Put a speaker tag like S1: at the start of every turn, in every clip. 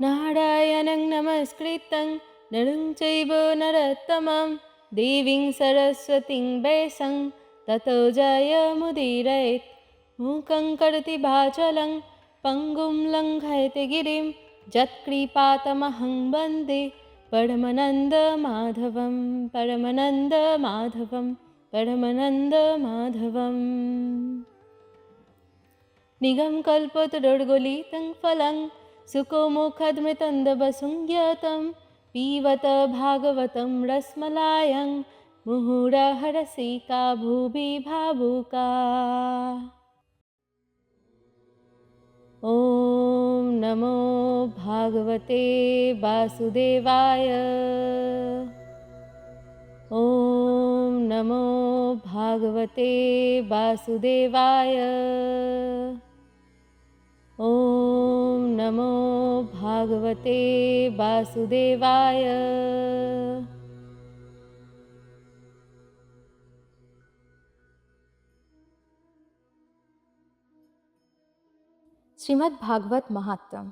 S1: नारायणं नमस्कृतं नरं चैव नरोत्तमं। देवीं सरस्वतीं वैसं ततो जयमुदीरयेत् मूकं करोति वाचलं पङ्गुं लङ्घयति गिरिं यत्कृपातमहं वन्दे। परमनन्दमाधवं परमनन्दमाधवं परमनन्दमाधवम् निगमकल्पतरुर्गलितं फलं सुकोमुखद्मृतन्दवसुञ्ज्ञतं पीबत भागवतं रसमलायं मुहुरहरसिका भुवि भावुका ॐ नमो भागवते वासुदेवाय। ॐ नमो भागवते वासुदेवाय ॐ नमो भागवते वासुदेवाय। श्रीमद्भागवत् महात्म्यम्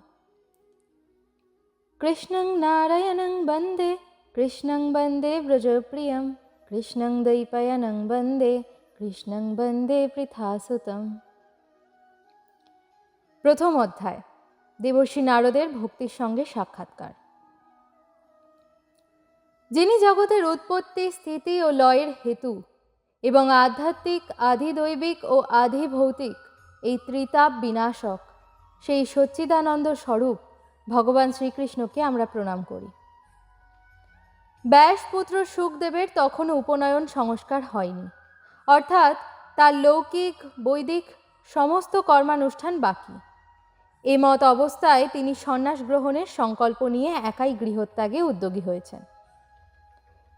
S1: कृष्णं नारायणं वन्दे कृष्णं वन्दे व्रजप्रियं कृष्णं दैपयनं वन्दे कृष्णं वन्दे पृथासुतम् প্রথম অধ্যায়, দেবর্ষী নারদের ভক্তির সঙ্গে সাক্ষাৎকার। যিনি জগতের উৎপত্তি, স্থিতি ও লয়ের হেতু এবং আধ্যাত্মিক, আধিদৈবিক ও আধিভৌতিক এই ত্রিতাপ বিনাশক, সেই সচ্চিদানন্দ স্বরূপ ভগবান শ্রীকৃষ্ণকে আমরা প্রণাম করি। ব্যাসপুত্র সুখদেবের তখনও উপনয়ন সংস্কার হয়নি। অর্থাৎ তার লৌকিক, বৈদিক সমস্ত কর্মানুষ্ঠান বাকি। এ মত অবস্থায় তিনি সন্ন্যাস গ্রহণের সংকল্প নিয়ে একাই গৃহত্যাগে উদ্যোগী হয়েছেন।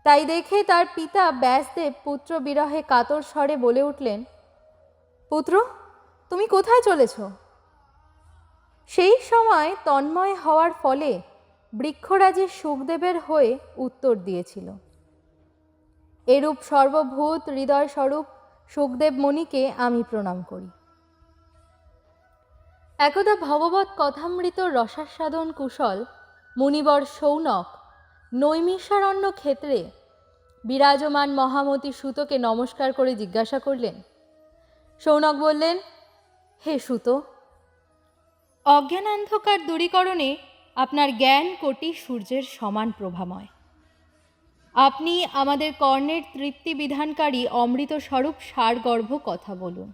S1: তাই দেখে তার পিতা ব্যাসদেব পুত্র বিরহে কাতর স্বরে বলে উঠলেন, পুত্র, তুমি কোথায় চলেছ? সেই সময় তন্ময় হওয়ার ফলে বৃক্ষরাজের সুখদেবের হয়ে উত্তর দিয়েছিল। এরূপ সর্বভূত হৃদয়স্বরূপ সুখদেব মণিকে আমি প্রণাম করি। একদা ভগবত কথামৃত রসাস্বাদন কুশল, মুনিবর সৌনক, নৈমিষারণ্য ক্ষেত্রে বিরাজমান মহামতি সুতকে নমস্কার করে জিজ্ঞাসা করলেন। সৌনক বললেন, হে সুত, অজ্ঞানান্ধকার দূরীকরণে আপনার জ্ঞান কোটি সূর্যের সমান প্রভাময়। আপনি আমাদের কর্ণের তৃপ্তি বিধানকারী অমৃত স্বরূপ সারগর্ভ কথা বলুন।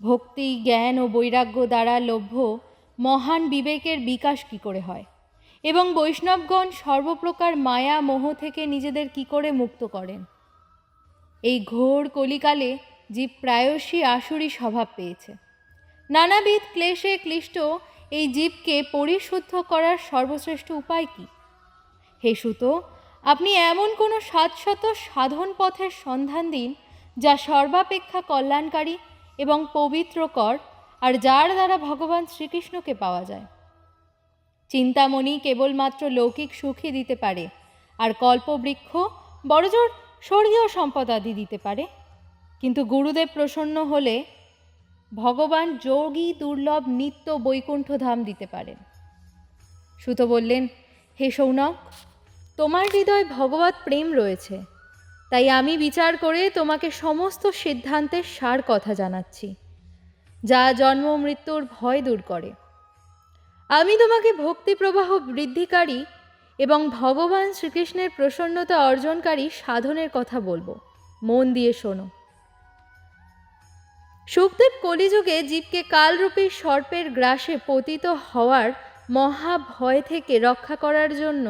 S1: ভক্তি, জ্ঞান ও বৈরাগ্য দ্বারা লভ্য মহান বিবেকের বিকাশ কি করে হয়? এবং বৈষ্ণবগণ সর্বপ্রকার মায়া মোহ থেকে নিজেদের কি করে মুক্ত করেন? এই ঘোর কলিকালে জীব প্রায়শই আসুরি স্বভাব পেয়েছে। নানাবিধ ক্লেশে ক্লিষ্ট এই জীবকে পরিশুদ্ধ করার সর্বশ্রেষ্ঠ উপায় কি? হে সুত, আপনি এমন কোনো সাতশত সাধন পথের সন্ধান দিন যা সর্বাপেক্ষা কল্যাণকারী এবং পবিত্রকর আর যার দ্বারা ভগবান শ্রীকৃষ্ণকে পাওয়া যায়। চিন্তামণি কেবলমাত্র লৌকিক সুখই দিতে পারে আর কল্পবৃক্ষ, বড়জোর স্বর্গীয় সম্পদ আদি দিতে পারে। কিন্তু গুরুদেব প্রসন্ন হলে ভগবান যোগী, দুর্লভ, নিত্য বৈকুণ্ঠ ধাম দিতে পারেন। সুত বললেন, হে সৌনক, তোমার হৃদয় ভগবত প্রেম রয়েছে। তাই আমি বিচার করে তোমাকে সমস্ত সিদ্ধান্তের সার কথা জানাচ্ছি, যা জন্ম মৃত্যুর ভয় দূর করে। আমি তোমাকে ভক্তি প্রবাহ বৃদ্ধিকারী এবং ভগবান শ্রীকৃষ্ণের প্রসন্নতা অর্জনকারী সাধনের কথা বলব। মন দিয়ে শোনো। সুখদেব কলিযুগে জীবকে কালরূপী সর্পের গ্রাসে পতিত হওয়ার মহা ভয় থেকে রক্ষা করার জন্য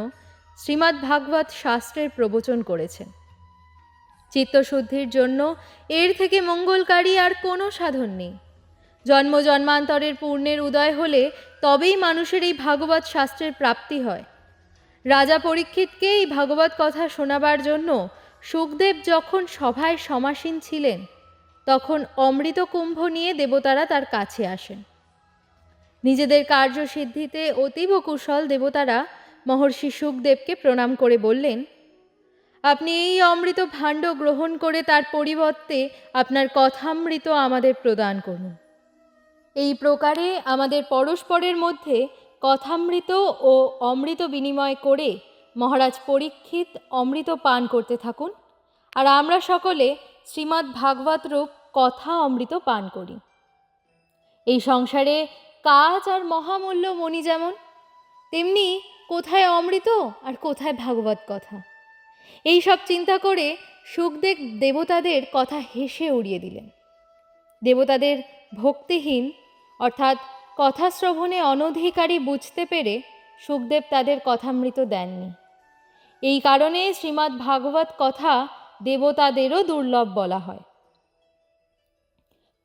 S1: শ্রীমদ্ ভাগবত শাস্ত্রের প্রবচন করেছেন। চিত্তশুদ্ধির জন্য এর থেকে মঙ্গলকারী আর কোনো সাধন নেই। জন্ম জন্মান্তরের পূর্ণের উদয় হলে তবেই মানুষের এই ভাগবত শাস্ত্রের প্রাপ্তি হয়। রাজা পরীক্ষিতকে এই ভাগবত কথা শোনাবার জন্য সুখদেব যখন সভায় সমাসীন ছিলেন, তখন অমৃত কুম্ভ নিয়ে দেবতারা তার কাছে আসেন। নিজেদের কার্যসিদ্ধিতে অতীব কুশল দেবতারা মহর্ষি সুখদেবকে প্রণাম করে বললেন আপনি এই অমৃত ভাণ্ড গ্রহণ করে তার পরিবর্তে আপনার কথামৃত আমাদের প্রদান করুন। এই প্রকারে আমাদের পরস্পরের মধ্যে কথামৃত ও অমৃত বিনিময় করে মহারাজ পরীক্ষিত অমৃত পান করতে থাকুন। আর আমরা সকলে শ্রীমদ্ ভাগবত রূপ কথা অমৃত পান করি। এই সংসারে কাজ আর মহামূল্য মণি যেমন, তেমনি কোথায় অমৃত আর কোথায় ভাগবত কথা। এই সব চিন্তা করে সুখদেব দেবতাদের কথা হেসে উড়িয়ে দিলেন। দেবতাদের ভক্তিহীন, অর্থাৎ কথা শ্রবণে অনধিকারী বুঝতে পেরে সুখদেব তাদের কথামৃত দেননি। এই কারণে শ্রীমদ্ ভাগবত কথা দেবতাদেরও দুর্লভ বলা হয়।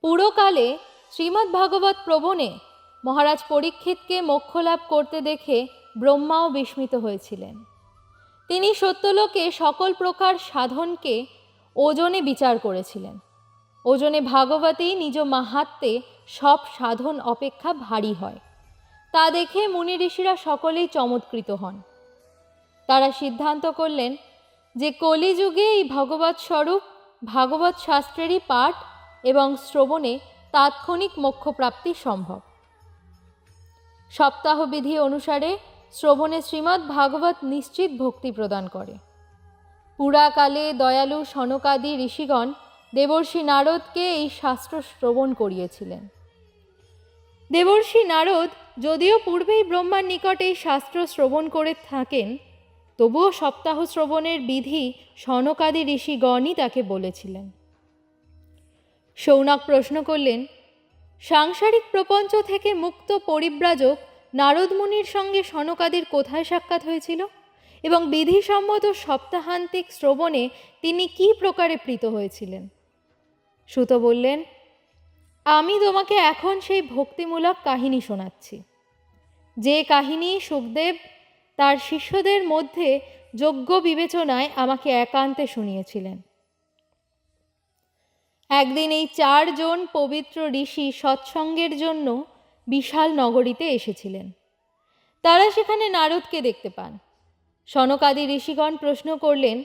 S1: পুরোকালে শ্রীমদ্ ভাগবত প্রবণে মহারাজ পরীক্ষিতকে মোক্ষলাভ করতে দেখে ব্রহ্মাও বিস্মিত হয়েছিলেন। তিনি সত্যলোকে সকল প্রকার সাধনকে ওজনে বিচার করেছিলেন। ওজনে ভাগবতী নিজ মাহাত্মে সব সাধন অপেক্ষা ভারী হয়। তা দেখে মুনি ঋষিরা সকলেই চমৎকৃত হন। তারা সিদ্ধান্ত করলেন যে কলিযুগে এই ভগবত স্বরূপ ভাগবত শাস্ত্রেরই পাঠ এবং শ্রবণে তাৎক্ষণিক মোক্ষপ্রাপ্তি সম্ভব। সপ্তাহবিধি অনুসারে শ্রবণে শ্রীমদ্ ভাগবত নিশ্চিত ভক্তি প্রদান করে। পুরাকালে দয়ালু সনকাদি ঋষিগণ দেবর্ষি নারদকে এই শাস্ত্র শ্রবণ করিয়েছিলেন। দেবর্ষি নারদ যদিও পূর্বেই ব্রহ্মার নিকট এই শাস্ত্র শ্রবণ করে থাকেন, তবুও সপ্তাহ শ্রবণের বিধি সনকাদি ঋষিগণই তাকে বলেছিলেন। সৌনক প্রশ্ন করলেন, সাংসারিক প্রপঞ্চ থেকে মুক্ত পরিব্রাজক নারদ মুনির সঙ্গে সনকাদির কোথায় সাক্ষাৎ হয়েছিল? এবং বিধিসম্মত সপ্তাহান্তিক শ্রবণে তিনি কি প্রকারে প্রীত হয়েছিলেন? সুত বললেন, আমি তোমাকে এখন সেই ভক্তিমূলক কাহিনী শোনাচ্ছি। যে কাহিনী সুখদেব তার শিষ্যদের মধ্যে যোগ্য বিবেচনায় আমাকে একান্তে শুনিয়েছিলেন। একদিন এই চারজন পবিত্র ঋষি সৎসঙ্গের জন্য বিশাল নগরীতে এসেছিলেন। তারা সেখানে নারদকে দেখতে পান। সনকাদি ঋষিগণ প্রশ্ন করলেন,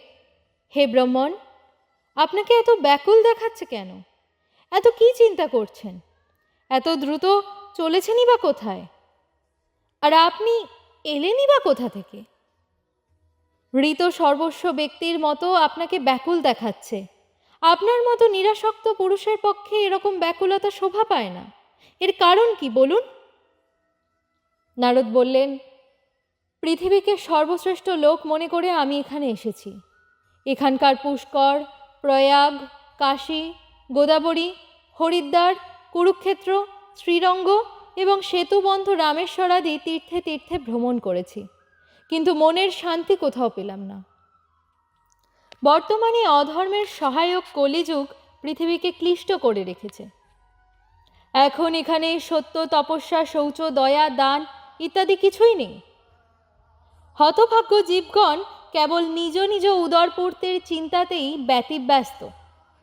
S1: হে ব্রহ্মণ, আপনাকে এত ব্যাকুল দেখাচ্ছে কেন? এত কি চিন্তা করছেন? এত দ্রুত চলেছেনই বা কোথায়? আর আপনি এলেনই বা কোথা থেকে? মৃত সর্বস্ব ব্যক্তির মতো আপনাকে ব্যাকুল দেখাচ্ছে। আপনার মতো নিরাসক্ত পুরুষের পক্ষে এরকম ব্যাকুলতা শোভা পায় না। এর কারণ কি বলুন? নারদ বললেন, পৃথিবীকে সর্বশ্রেষ্ঠ লোক মনে করে আমি এখানে এসেছি। এখানকার পুষ্কর, প্রয়াগ, কাশী, গোদাবরী, হরিদ্বার, কুরুক্ষেত্র, শ্রীরঙ্গ এবং সেতুবন্ধ রামেশ্বরাদি তীর্থে তীর্থে ভ্রমণ করেছি। কিন্তু মনের শান্তি কোথাও পেলাম না। বর্তমানে অধর্মের সহায়ক কলিযুগ পৃথিবীকে ক্লিষ্ট করে রেখেছে। এখন এখানে সত্য, তপস্যা, শৌচ, দয়া, দান ইত্যাদি কিছুই নেই। হতভাগ্য জীবগণ কেবল নিজ নিজ উদরপূর্তের চিন্তাতেই ব্যতিব্যস্ত।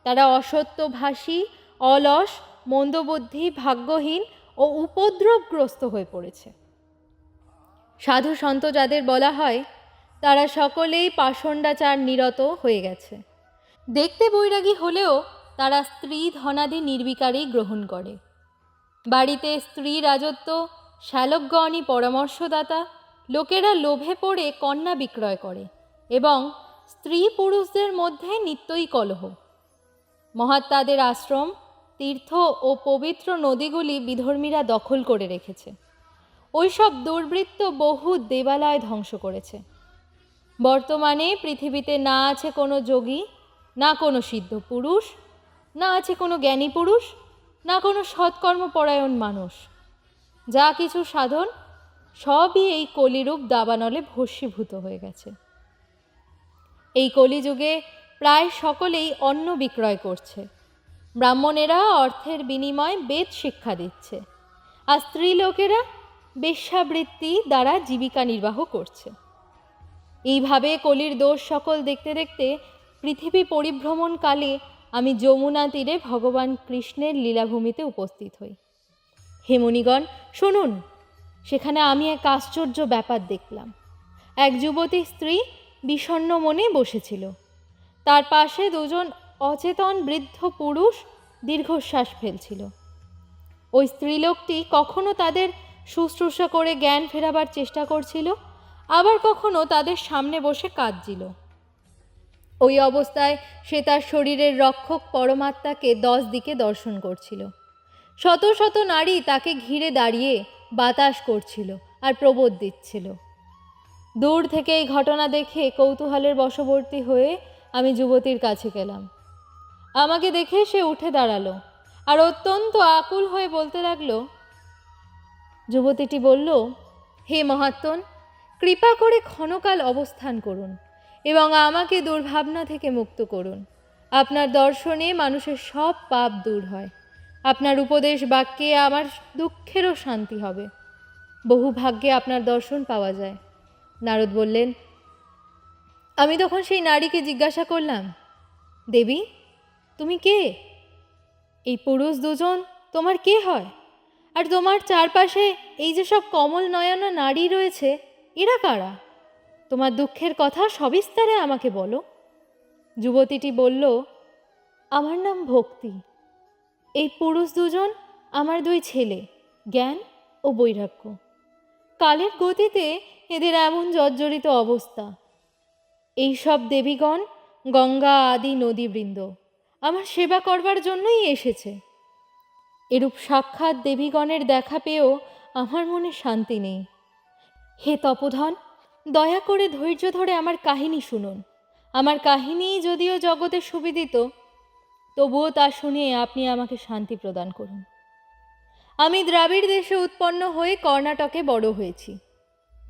S1: তারা অসত্যভাষী, অলস, মন্দবুদ্ধি, ভাগ্যহীন ও উপদ্রবগ্রস্ত হয়ে পড়েছে। সাধু সন্ত যাদের বলা হয়, তারা সকলেই পাষণ্ডাচার নিরত হয়ে গেছে। দেখতে বৈরাগী হলেও তারা স্ত্রী ধনাদি নির্বিকারেই গ্রহণ করে। বাড়িতে স্ত্রী রাজত্ব, শ্যালকগণই পরামর্শদাতা, লোকেরা লোভে পড়ে কন্যা বিক্রয় করে এবং স্ত্রী পুরুষদের মধ্যে নিত্যই কলহ। মহাত্মাদের আশ্রম, তীর্থ ও পবিত্র নদীগুলি বিধর্মীরা দখল করে রেখেছে। ওইসব দুর্বৃত্ত বহু দেবালয় ধ্বংস করেছে। বর্তমানে পৃথিবীতে না আছে কোনো যোগী, না কোনো সিদ্ধ পুরুষ, না আছে কোনো জ্ঞানী পুরুষ না কোনো সৎকর্মপরায়ণ মানুষ। যা কিছু সাধন, সবই এই কলিরূপ দাবানলে ভস্মীভূত হয়ে গেছে। এই কলিযুগে প্রায় সকলেই অন্ন বিক্রয় করছে। ব্রাহ্মণেরা অর্থের বিনিময়ে বেদ শিক্ষা দিচ্ছে আর স্ত্রীলোকেরা বেশ্যাবৃত্তি দ্বারা জীবিকা নির্বাহ করছে। এইভাবে কলির দোষ সকল দেখতে দেখতে পৃথিবী পরিভ্রমণকালে আমি যমুনা তীরে ভগবান কৃষ্ণের লীলাভূমিতে উপস্থিত হই। হেমনিগণ, শুনুন। সেখানে আমি এক আশ্চর্য ব্যাপার দেখলাম। এক যুবতী স্ত্রী বিষণ্ণ মনে বসেছিল। তার পাশে দুজন অচেতন বৃদ্ধ পুরুষ দীর্ঘশ্বাস ফেলছিল। ওই স্ত্রীলোকটি কখনো তাদের শুশ্রূষা করে জ্ঞান ফেরাবার চেষ্টা করছিল, আবার কখনো তাদের সামনে বসে কাঁদছিল। ওই অবস্থায় সে তার শরীরের রক্ষক পরমাত্মাকে দশ দিকে দর্শন করছিল। শত শত নারী তাকে ঘিরে দাঁড়িয়ে বাতাস করছিল আর প্রবোধ দিচ্ছিল। দূর থেকে এই ঘটনা দেখে কৌতূহলের বশবর্তী হয়ে আমি যুবতীর কাছে গেলাম। আমাকে দেখে সে উঠে দাঁড়াল আর অত্যন্ত আকুল হয়ে বলতে লাগল, যুবতীটি বলল, হে মহাত্মন, কৃপা করে ক্ষণকাল অবস্থান করুন। এবং আমাকে দুর্ভাবনা থেকে মুক্ত করুন। আপনার দর্শনে মানুষের সব পাপ দূর হয়। আপনার উপদেশ বাক্যে আমার দুঃখেরও শান্তি হবে। বহু ভাগ্যে আপনার দর্শন পাওয়া যায়। নারদ বললেন, আমি তখন সেই নারীকে জিজ্ঞাসা করলাম, দেবী, তুমি কে? এই পুরুষ দুজন তোমার কে হয়? আর তোমার চারপাশে এই যে সব কমল নয়না নারী রয়েছে, এরা কারা? তোমার দুঃখের কথা সবিস্তারে আমাকে বলো। যুবতীটি বলল, আমার নাম ভক্তি। এই পুরুষ দুজন আমার দুই ছেলে, জ্ঞান ও বৈরাগ্য। কালের গতিতে এদের এমন জর্জরিত অবস্থা। এই সব দেবীগণ গঙ্গা আদি নদীবৃন্দ আমার সেবা করবার জন্যই এসেছে। এরূপ সাক্ষাৎ দেবীগণের দেখা পেয়েও আমার মনে শান্তি নেই। হে তপোধন দয়া করে ধৈর্য ধরে আমার কাহিনী শুনুন। আমার কাহিনী যদিও জগতে সুবিদিত, তবুও তা শুনে আপনি আমাকে শান্তি প্রদান করুন। আমি দ্রাবিড় দেশে উৎপন্ন হয়ে কর্ণাটকে বড় হয়েছি।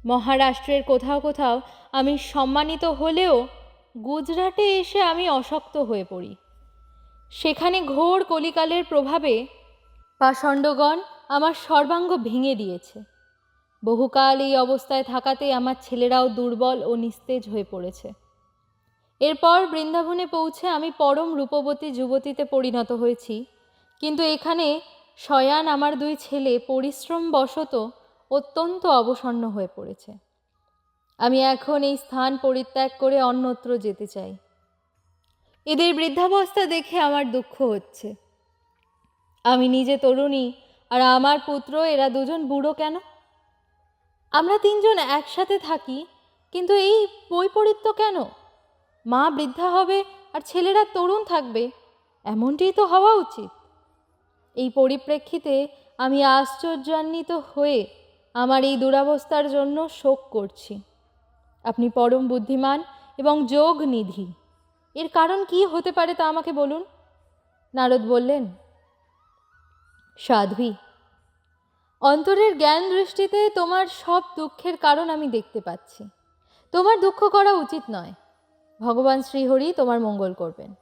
S1: মহারাষ্ট্রের কোথাও কোথাও আমি সম্মানিত হলেও গুজরাটে এসে আমি অশক্ত হয়ে পড়ি। সেখানে ঘোর কলিকালের প্রভাবে পাষণ্ডগণ আমার সর্বাঙ্গ ভেঙে দিয়েছে। বহুকাল এই অবস্থায় থাকাতে আমার ছেলেরাও দুর্বল ও নিস্তেজ হয়ে পড়েছে। এরপর বৃন্দাবনে পৌঁছে আমি পরম রূপবতী যুবতীতে পরিণত হয়েছি। কিন্তু এখানে শয়ান আমার দুই ছেলে পরিশ্রম বশত অত্যন্ত অবসন্ন হয়ে পড়েছে। আমি এখন এই স্থান পরিত্যাগ করে অন্যত্র যেতে চাই। এদের বৃদ্ধাবস্থা দেখে আমার দুঃখ হচ্ছে। আমি নিজে তরুণী, আর আমার পুত্র, এরা দুজন বুড়ো কেন? আমরা তিনজন একসাথে থাকি, কিন্তু এই বৈপরীত্য কেন? মা বৃদ্ধা হবে আর ছেলেরা তরুণ থাকবে, এমনটিই তো হওয়া উচিত। এই পরিপ্রেক্ষিতে আমি আশ্চর্যান্বিত হয়ে আমার এই দুরাবস্থার জন্য শোক করছি। আপনি পরম বুদ্ধিমান এবং যোগ নিধি এর কারণ কি হতে পারে তা আমাকে বলুন? নারদ বললেন, সাধ্বী অন্তরের জ্ঞান দৃষ্টিতে তোমার সব দুঃখের কারণ আমি দেখতে পাচ্ছি। তোমার দুঃখ করা উচিত নয়। ভগবান শ্রীহরি তোমার মঙ্গল করবেন।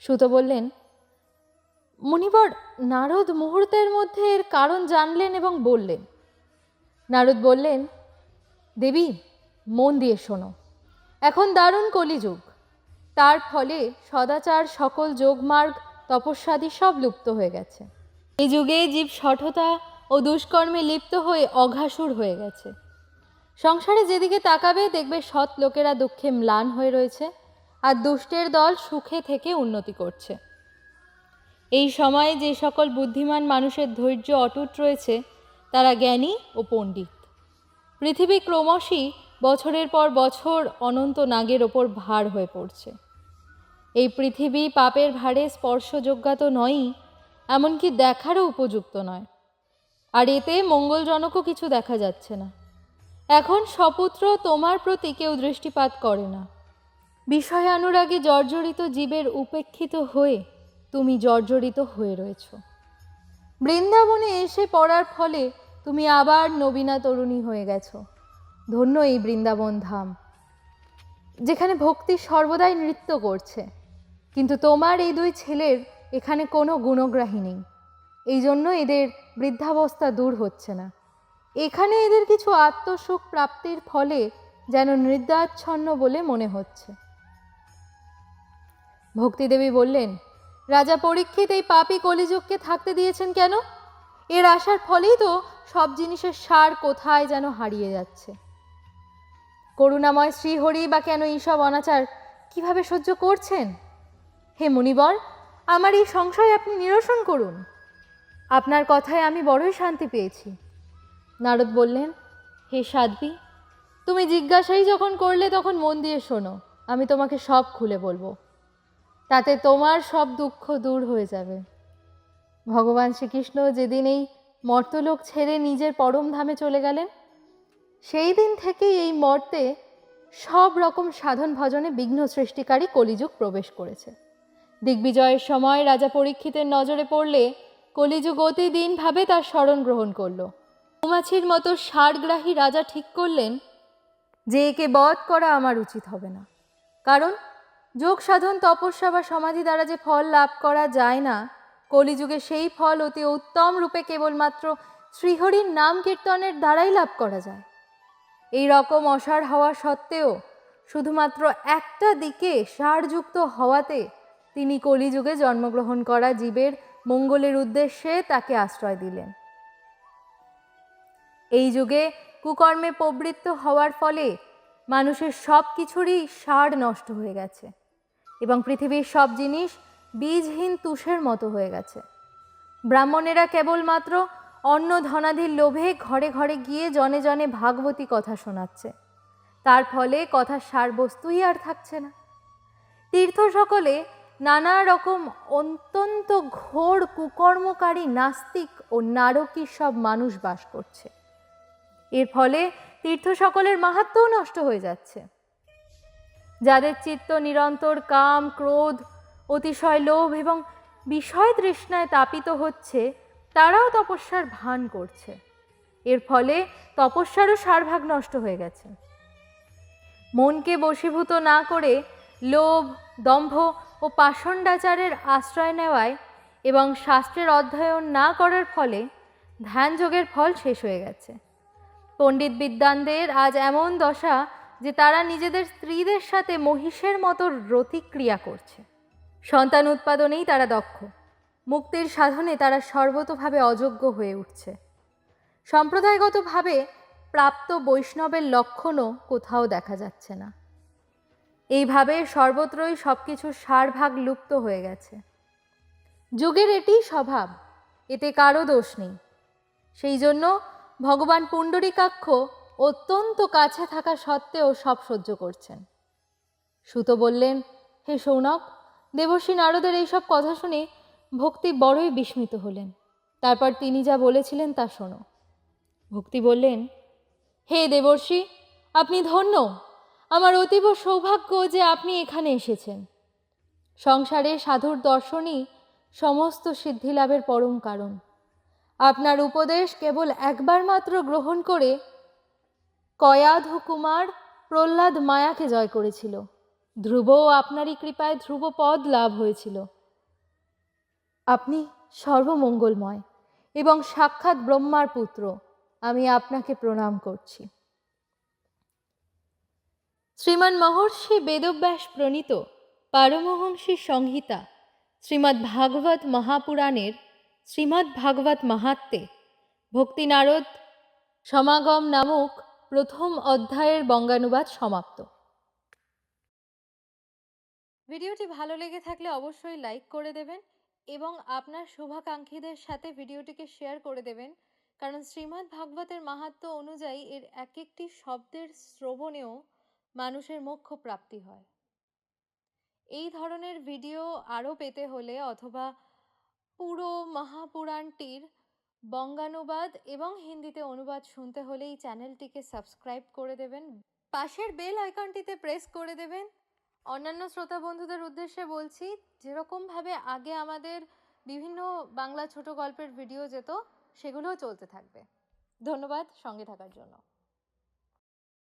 S1: সুত বললেন, মুনিবর, নারদ মুহূর্তের মধ্যে এর কারণ জানলেন এবং বললেন। নারদ বললেন, দেবী, মন দিয়ে শোনো। এখন দারুণ কলিযুগ। তার ফলে সদাচার, সকল যোগমার্গ, তপস্যাদি সব লুপ্ত হয়ে গেছে। এই যুগে জীব সঠতা ও দুষ্কর্মে লিপ্ত হয়ে অঘাসুর হয়ে গেছে। সংসারে যেদিকে তাকাবে, দেখবে সৎ লোকেরা দুঃখে ম্লান হয়ে রয়েছে আর দুষ্টের দল সুখে থেকে উন্নতি করছে। এই সময়ে যে সকল বুদ্ধিমান মানুষের ধৈর্য অটুট রয়েছে, তারা জ্ঞানী ও পণ্ডিত। পৃথিবী ক্রমশই বছরের পর বছর অনন্ত নাগের ওপর ভার হয়ে পড়ছে। এই পৃথিবী পাপের ভারে স্পর্শযোগ্যা তো নয়ই, এমনকি দেখারও উপযুক্ত নয়। আর এতে মঙ্গলজনকও কিছু দেখা যাচ্ছে না। এখন সপুত্র তোমার প্রতি কেউ দৃষ্টিপাত করে না। বিষয় বিষয়ানুরাগে জর্জরিত জীবের উপেক্ষিত হয়ে তুমি জর্জরিত হয়ে রয়েছ। বৃন্দাবনে এসে পড়ার ফলে তুমি আবার নবীনা তরুণী হয়ে গেছো। ধন্য এই বৃন্দাবন ধাম, যেখানে ভক্তি সর্বদাই নৃত্য করছে। কিন্তু তোমার এই দুই ছেলের এখানে কোনো গুণগ্রাহী নেই। এই জন্য এদের বৃদ্ধাবস্থা দূর হচ্ছে না। এখানে এদের কিছু আত্মসুখ প্রাপ্তির ফলে যেন নৃদ্যাচ্ছন্ন বলে মনে হচ্ছে। ভক্তিদেবী বললেন, রাজা পরীক্ষিত এই পাপী কলিযুগকে থাকতে দিয়েছেন কেন? এর আসার ফলেই তো সব জিনিসের সার কোথায় যেন হারিয়ে যাচ্ছে। করুণাময় শ্রীহরি বা কেন এইসব অনাচার কীভাবে সহ্য করছেন? হে মুনিবর, আমার এই সংশয় আপনি নিরসন করুন। আপনার কথায় আমি বড়ই শান্তি পেয়েছি। নারদ বললেন, হে সাধ্বী, তুমি জিজ্ঞাসাই যখন করলে তখন মন দিয়ে শোনো, আমি তোমাকে সব খুলে বলব। তাতে তোমার সব দুঃখ দূর হয়ে যাবে। ভগবান শ্রীকৃষ্ণ যেদিন এই মর্তলোক ছেড়ে নিজের পরম ধামে চলে গেলেন, সেই দিন থেকেই এই মর্তে সব রকম সাধন ভজনে বিঘ্ন সৃষ্টিকারী কলিযুগ প্রবেশ করেছে। দিগ্বিজয়ের সময় রাজা পরীক্ষিতের নজরে পড়লে কলিযুগ অতি দিনভাবে তার স্মরণ গ্রহণ করল। মৌমাছির মতো সারগ্রাহী রাজা ঠিক করলেন, যে একে বধ করা আমার উচিত হবে না। কারণ, যোগ সাধন, তপস্যা বা সমাধি দ্বারা যে ফল লাভ করা যায় না, কলিযুগে সেই ফল অতি উত্তম রূপে কেবলমাত্র শ্রীহরির নাম কীর্তনের দ্বারাই লাভ করা যায়। এই রকম অসার হওয়া সত্ত্বেও, শুধুমাত্র একটা দিকে সারযুক্ত হওয়াতে তিনি কলিযুগে জন্মগ্রহণ করা জীবের মঙ্গলের উদ্দেশ্যে তাকে আশ্রয় দিলেন। এই যুগে কুকর্মে প্রবৃত্ত হওয়ার ফলে মানুষের সব কিছুরই সার নষ্ট হয়ে গেছে এবং পৃথিবীর সব জিনিস বীজহীন তুষের মতো হয়ে গেছে। ব্রাহ্মণেরা কেবলমাত্র অন্ন ধনাধির লোভে ঘরে ঘরে গিয়ে জনে জনে ভাগবতী কথা শোনাচ্ছে। তার ফলে কথার সারবস্তুই আর থাকছে না। তীর্থ সকলে নানা রকম অত্যন্ত ঘোর কুকর্মকারী, নাস্তিক ও নারকী সব মানুষ বাস করছে। এর ফলে তীর্থ সকলের মাহাত্ম্যও নষ্ট হয়ে যাচ্ছে। যাদের চিত্ত নিরন্তর কাম, ক্রোধ, অতিশয় লোভ এবং বিষয় তৃষ্ণায় তাপিত হচ্ছে, তারাও তপস্যার ভান করছে। এর ফলে তপস্যারও সারভাগ নষ্ট হয়ে গেছে। মনকে বশীভূত না করে লোভ, দম্ভ ও পাষণ্ডাচারের আশ্রয় নেওয়ায় এবং শাস্ত্রের অধ্যয়ন না করার ফলে ধ্যানযোগের ফল শেষ হয়ে গেছে। পণ্ডিত বিদ্বানদের আজ এমন দশা যে তারা নিজেদের স্ত্রীদের সাথে মহিষের মতো রতিক্রিয়া করছে। সন্তান উৎপাদনেই তারা দক্ষ, মুক্তির সাধনে তারা সর্বতভাবে অযোগ্য হয়ে উঠছে। সম্প্রদায়গতভাবে প্রাপ্ত বৈষ্ণবের লক্ষণও কোথাও দেখা যাচ্ছে না। এইভাবে সর্বত্রই সব কিছুর সারভাগ লুপ্ত হয়ে গেছে। যুগের এটি স্বভাব, এতে কারও দোষ নেই। সেই জন্য ভগবান পুণ্ডরীকাক্ষ অত্যন্ত কাছে থাকা সত্ত্বেও সব সহ্য করছেন। সুত বললেন, হে সৌনক দেবশ্রী নারদের এইসব কথা শুনে ভক্তি বড়ই বিস্মিত হলেন। তারপর তিনি যা বলেছিলেন তা শোনো। ভক্তি বললেন, হে দেবর্ষি, আপনি ধন্য। আমার অতীব সৌভাগ্য যে আপনি এখানে এসেছেন। সংসারে সাধুর দর্শনই সমস্ত সিদ্ধিলাভের পরম কারণ। আপনার উপদেশ কেবল একবার মাত্র গ্রহণ করে কয়াধু কুমার প্রহ্লাদ মায়াকে জয় করেছিল। ধ্রুবও আপনারই কৃপায় ধ্রুব পদ লাভ হয়েছিল। আপনি সর্বমঙ্গলময় এবং সাক্ষাৎ ব্রহ্মার পুত্র। আমি আপনাকে প্রণাম করছি। শ্রীমান মহর্ষি বেদব্যাস প্রণীত পারমহংসী সংহিতা, শ্রীমদ্ ভাগবত মহাপুরাণের শ্রীমদ্ ভাগবত মাহাত্মে, ভক্তিনারদ সমাগম নামক প্রথম অধ্যায়ের বঙ্গানুবাদ সমাপ্ত। ভিডিওটি ভালো লেগে থাকলে অবশ্যই লাইক করে দেবেন এবং আপনার শুভাকাঙ্ক্ষীদের সাথে ভিডিওটিকে শেয়ার করে দেবেন। কারণ শ্রীমদ্ ভাগবতের মাহাত্ম্য অনুযায়ী এর এক একটি শব্দের শ্রবণেও মানুষের মোক্ষ প্রাপ্তি হয়। এই ধরনের ভিডিও আরও পেতে হলে অথবা পুরো মহাপুরাণটির বঙ্গানুবাদ এবং হিন্দিতে অনুবাদ শুনতে হলে এই চ্যানেলটিকে সাবস্ক্রাইব করে দেবেন। পাশের বেল আইকনটিতে প্রেস করে দেবেন। অন্যান্য শ্রোতা বন্ধুদের উদ্দেশ্যে বলছি, যেরকমভাবে আগে আমাদের বিভিন্ন বাংলা ছোট গল্পের ভিডিও যেত, সেগুলোও চলতে থাকবে। ধন্যবাদ সঙ্গে থাকার জন্য।